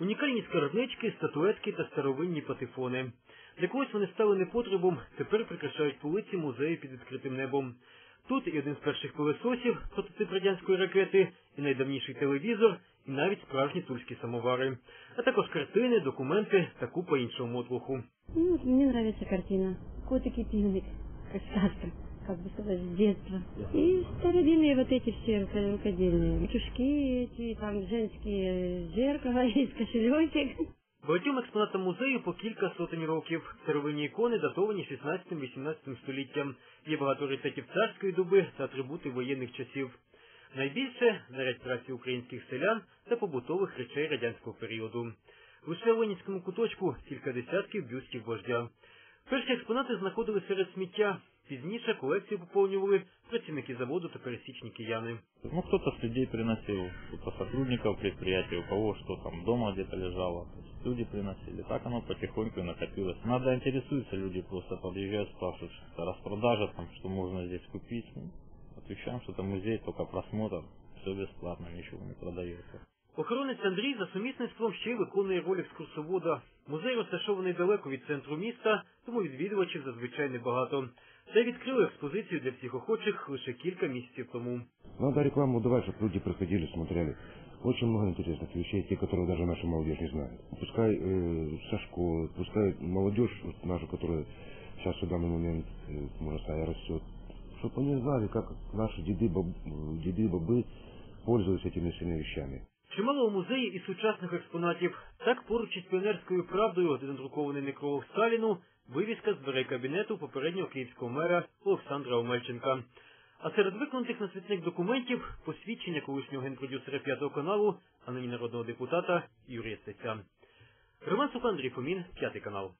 Унікальні скарбнички, статуетки та старовинні патефони. Для когось вони стали непотребом, тепер прикрашають полиці музею під відкритим небом. Тут і один з перших пилососів, прототип радянської ракети, і найдавніший телевізор, і навіть справжні тульські самовари. А також картини, документи та купа іншого мотлуху. Ну, вот мне картина. Котик и пингвик Как сказка, как бы сказать, с детства. И стародельные вот эти все руко- рукодельные. Чушки эти, там женские зеркала есть, кошелечек. Багатьом експонатам музею по кілька сотень років. Старовинні ікони датовані 16-18 століттям. Є багато рецептів царської доби та атрибути воєнних часів. Найбільше наряд праці українських селян та побутових речей радянського періоду. Лише в Ленінському куточку кілька десятків бюстів вождя. Перші експонати знаходили серед сміття. Пізніше колекцію поповнювали працівники заводу та пересічні кияни. Ну, кто-то с людей приносил, кто-то сотрудников предприятия, у кого что там дома где-то лежало. То есть люди приносили. Так оно потихоньку и накопилось. Надо интересуются, люди просто подъезжают, спрашивают, что это распродажа, там, что можно здесь купить. Ну, отвечаем, что это музей, только просмотр, все бесплатно, ничего не продается. Охоронець Андрій за сумісництвом ще й виконує роль екскурсовода. Музей розташований далеко від центру міста, тому відвідувачів зазвичай небагато. Та й відкрили експозицію для всіх охочих лише кілька місяців тому. Надо рекламу давать, чтобы люди приходили, смотрели. Очень много интересных вещей, те, которые даже наша молодежь не знает. Пускай э, со школы, пускай молодежь вот наша, которая сейчас в данный момент, э, можно сказать, растет, чтобы они знали, как наши деды, баб, э, деды, бабы пользуются этими всеми вещами. Чимало у музеї і сучасних експонатів. Так поруч із піонерською правдою, де надрукований некролог Сталіну, вивіска з дверей кабінету попереднього київського мера Олександра Омельченка. А серед виконутих на світник документів посвідчення колишнього генпродюсера п'ятого каналу, а нині народного депутата Юрія Стеця. Роман Сука, Андрій Фомін, п'ятий канал.